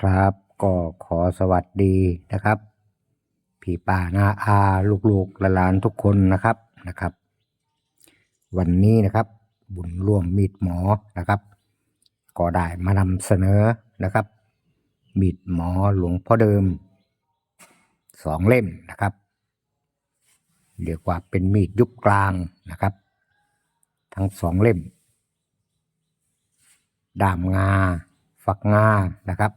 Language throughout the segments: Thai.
ครับ ก็ขอสวัสดีนะครับ พี่ป้านาอาลูกๆและหลานทุกคนนะครับนะครับ วันนี้นะครับ บุญร่วมมีดหมอนะครับ ก็ได้มานำเสนอนะครับ มีดหมอหลวงพ่อเดิมสองเล่มนะครับเรียกว่าเป็นมีดยุคกลางนะครับ ทั้งสองเล่ม ดามงา ฝักงานะครับ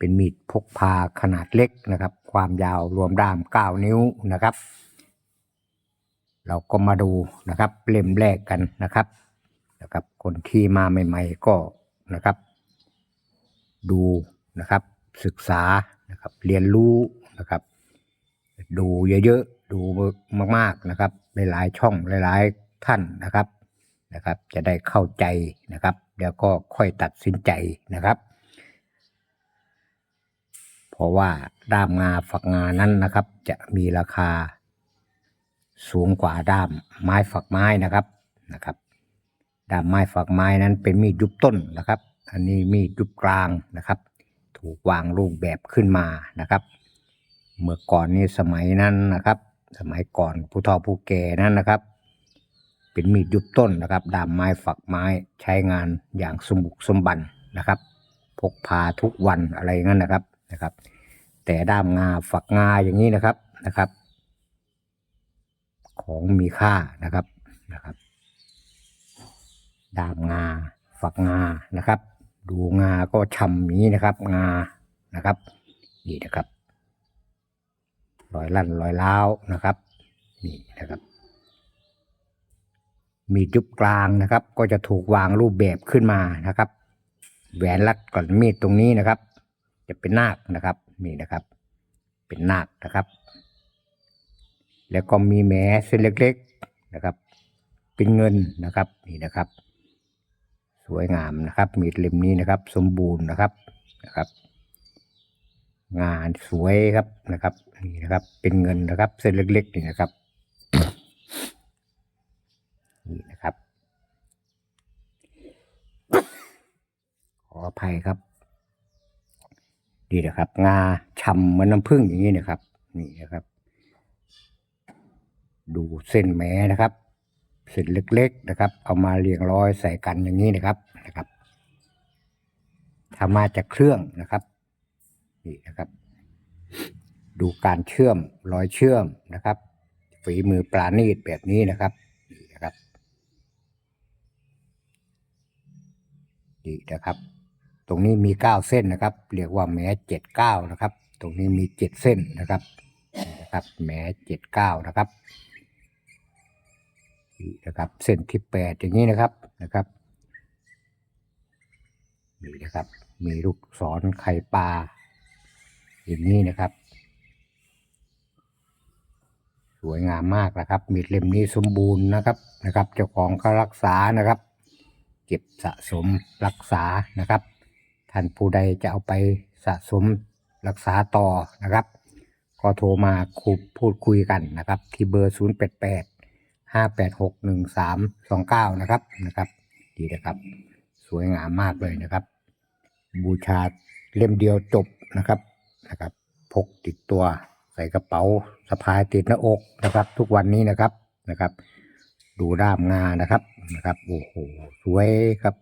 เป็นมีดพกพาขนาดเล็กนะครับ ความยาวรวมด้าม 9 นิ้วนะครับ เราก็มาดูนะครับเล่มแรกกันนะครับนะครับ คนที่มาใหม่ๆก็นะครับ ดูนะครับศึกษานะครับเรียนรู้นะครับ ดูเยอะๆดูมากๆนะครับหลายๆช่องหลายๆท่านนะครับนะครับ จะได้เข้าใจนะครับ แล้วก็ค่อยตัดสินใจนะครับ ราะว่าด้ามงาฝักงานั้นนะครับ จะมีราคา สูงกว่าด้ามไม้ฝักไม้นะครับนะครับ ด้ามไม้ฝักไม้นั้นเป็นมีดยุบต้นนะครับ อันนี้มีดยุบกลางนะครับ ถูกวางรูปแบบขึ้นมานะครับ เมื่อก่อนนี้สมัยนั้นนะครับ สมัยก่อนผู้เฒ่าผู้แก่นั้นนะครับเป็นมีดยุบต้นนะครับด้ามไม้ฝักไม้ใช้งานอย่างสมบุกสมบันนะครับ พกพาทุกวันอะไรงั้นนะครับ นะครับ แต่ด้ามงาฝักงาอย่างนี้นะครับนะครับ ของมีค่านะครับนะครับ ด้ามงาฝักงานะครับ ดูงาก็ช่ำอย่างนี้นะครับ งานะครับนี่นะครับรอยลั่นรอยล้าวนะครับนี่นะครับมีจุบกลางนะครับ ก็จะถูกวางรูปแบบขึ้นมานะครับ แหวนรัดก่อนมีดตรงนี้นะครับ จะเป็นนาคนะครับนี่นะครับ เป็นนาคนะครับ แล้วก็มีแหมเส้นเล็กๆนะครับ เป็นเงินนะครับนี่นะครับ สวยงามนะครับ มีดเล่มนี้นะครับ สมบูรณ์นะครับนะครับ งานสวยครับนะครับนี่นะครับ เป็นเงินนะครับ เส้นเล็กๆนี่นะครับนี่นะครับขออภัยครับ นี่นะครับ งาช่ำเหมือนน้ำผึ้งอย่างนี้นะครับ นี่นะครับ ดูเส้นแหมนะครับ เส้นเล็กๆนะครับ เอามาเรียงร้อยใส่กันอย่างนี้นะครับนะครับทำมาจากเครื่องนะครับนี่นะครับ ดูการเชื่อมรอยเชื่อมนะครับ ฝีมือปราณีตแบบนี้นะครับนี่นะครับนี่นะครับ ตรงนี้มีเก้าเส้นนะครับ เรียกว่าแหม้เจ็ดเก้านะครับ ตรงนี้มีเจ็ดเส้นนะครับนะครับแหม้เจ็ดเก้านะครับนี่นะครับ เส้นที่แปดอย่างนี้นะครับนะครับนี่นะครับ มีลูกศรไข่ปลาอย่างนี้นะครับ สวยงามมากนะครับ มีดเล่มนี้สมบูรณ์นะครับนะครับ เจ้าของก็รักษานะครับ เก็บสะสมรักษานะครับ ท่านผู้ใดจะเอาไปสะสมรักษาต่อนะครับ ก็โทรมาคุยพูดคุยกันนะครับ ที่เบอร์ 0 8 8 5 8 6 1 3 2 9 นะครับนะครับ ดีนะครับ สวยงามมากเลยนะครับ บูชาเล่มเดียวจบนะครับนะครับพกติดตัวใส่กระเป๋าสะพายติดหน้าอกนะครับ ทุกวันนี้นะครับนะครับ ดูด้ามงานะครับนะครับโอ้โหสวยครับ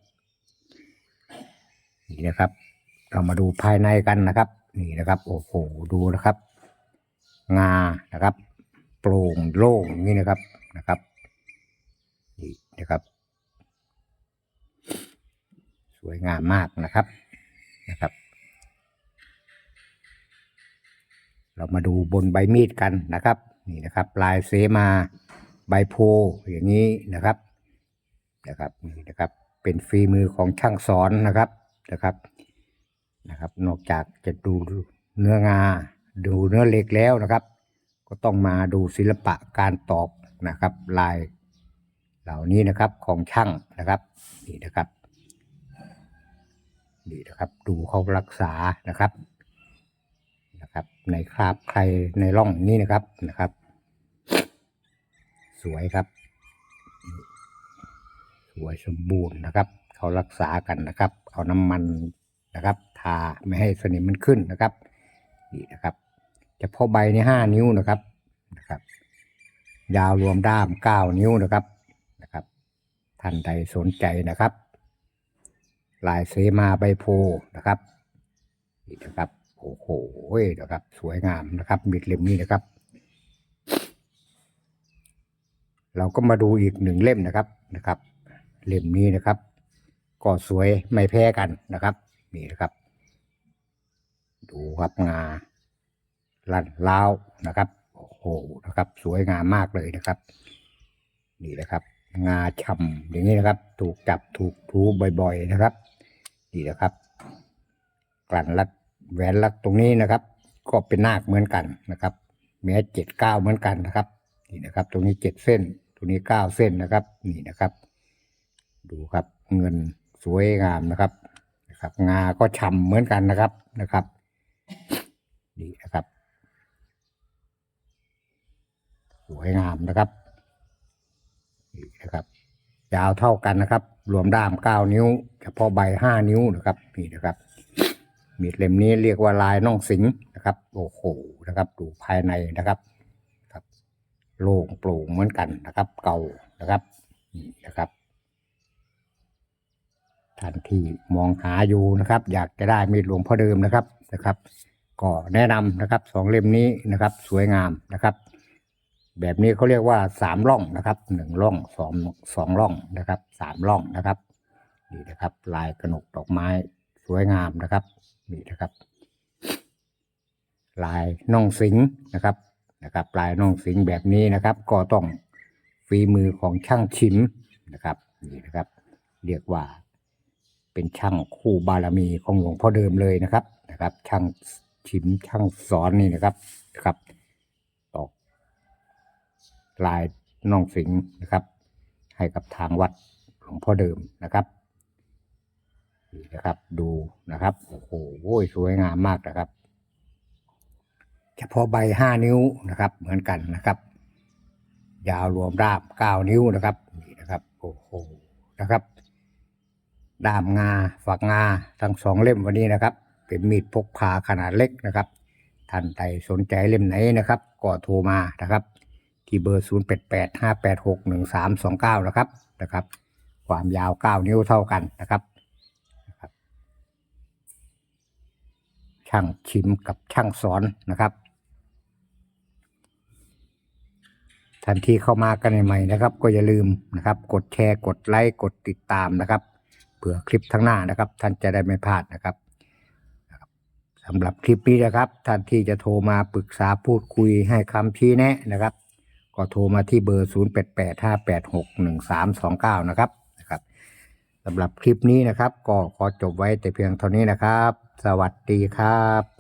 นี่นะครับ เรามาดูภายในกันนะครับ นี่นะครับโอ้โหดูนะครับ งานะครับ โปร่งโล่งอย่างนี้นะครับนะครับนี่นะครับ สวยงามมากนะครับนะครับ เรามาดูบนใบมีดกันนะครับนี่นะครับ ลายเสมาใบโพอย่างนี้นะครับนะครับนี่นะครับ เป็นฝีมือของช่างสอนนะครับ นะครับนะครับ นอกจากจะดูเนื้องา ดูเนื้อเหล็กแล้วนะครับ ก็ต้องมาดูศิลปะการตอกนะครับ ลายเหล่านี้นะครับของช่างนะครับนี่นะครับนี่นะครับดูเขารักษานะครับนะครับ ในคราบใครในร่องนี้นะครับนะครับ สวยครับ สวยสมบูรณ์นะครับ เขารักษากันนะครับ เอาน้ำมันนะครับ ทาไม่ให้สนิมมันขึ้นนะครับนี่นะครับเฉพาะใบนี่ห้านิ้วนะครับนะครับ ยาวรวมด้ามเก้านิ้วนะครับนะครับ ท่านใดสนใจนะครับ ลายเสมาใบโพนะครับนี่นะครับโอ้โหนะครับ สวยงามนะครับมิดเล่มนี้นะครับ เราก็มาดูอีกหนึ่งเล่มนะครับนะครับ เล่มนี้นะครับ ก็สวยไม่แพ้กันนะครับ นี่นะครับ ดูครับงาลั่นล้าวนะครับโอ้โหนะครับ สวยงามมากเลยนะครับ นี่นะครับ งาช่ำอย่างนี้นะครับ ถูกจับถูกถูบ่อย ๆนะครับ นี่นะครับ กลั่นรัดแหวนรัดตรงนี้นะครับ ก็เป็นนาคเหมือนกันนะครับแม้เจ็ดเก้าเหมือนกันนะครับ นี่นะครับ ตรงนี้เจ็ดเส้น ตรงนี้เก้าเส้นนะครับ นี่นะครับ ดูครับเงิน สวยงามนะครับนะครับ งาก็ฉ่ำเหมือนกันนะครับนะครับนี่นะครับ สวยงามนะครับนี่นะครับ ยาวเท่ากันนะครับ รวมด้ามเก้านิ้ว เฉพาะใบห้านิ้วนะครับนี่นะครับ มีดเล่มนี้เรียกว่าลายน่องสิงนะครับโอ้โหนะครับ ดูภายในนะครับครับโล่งโปร่งเหมือนกันนะครับ เก่านะครับนี่นะครับ ท่านที่มองหาอยู่นะครับ อยากจะได้มีดหลวงพ่อเดิมนะครับนะครับ ก็แนะนำนะครับสองเล่มนี้นะครับ สวยงามนะครับ แบบนี้เขาเรียกว่าสามร่องนะครับหนึ่งร่องสองสองร่องนะครับสามร่องนะครับนี่นะครับ ลายกระหนกดอกไม้สวยงามนะครับนี่นะครับ ลายน่องสิงนะครับนะครับ ลายน่องสิงแบบนี้นะครับ ก็ต้องฝีมือของช่างชิมนะครับนี่นะครับ เรียกว่า เป็นช่างคู่บารมีของหลวงพ่อเดิมเลยนะครับนะครับ ช่างชิมช่างสอนนี่นะครับนะครับตอกลายน่องสิงนะครับ ให้กับทางวัดหลวงพ่อเดิมนะครับนี่นะครับดูนะครับโอ้โหสวยงามมากนะครับ เฉพาะใบห้านิ้วนะครับ เหมือนกันนะครับ ยาวรวมด้ามเก้านิ้วนะครับนี่นะครับโอ้โหนะครับ ด้ามงาฝักงาทั้งสองเล่มวันนี้นะครับ เป็นมีดพกพาขนาดเล็กนะครับ ท่านใดสนใจเล่มไหนนะครับ ก็โทรมานะครับ ที่เบอร์ 0 8 8 5 8 6 1 3 2 9 นะครับนะครับ ความยาว 9 นิ้วเท่ากันนะครับนะครับ ช่างชิมกับช่างสอนนะครับทันทีเข้ามากันใหม่ๆนะครับ ก็อย่าลืมนะครับ กดแชร์กดไลค์กดติดตามนะครับ เผื่อคลิปทั้งหน้านะครับ ท่านจะได้ไม่พลาดนะครับนะครับสำหรับคลิปนี้นะครับ ท่านที่จะโทรมาปรึกษาพูดคุยให้คำชี้แนะนะครับ ก็โทรมาที่เบอร์ 0 8 8 5 8 6 1 3 2 9 นะครับนะครับสำหรับคลิปนี้นะครับ ก็ขอจบไว้แต่เพียงเท่านี้นะครับ สวัสดีครับ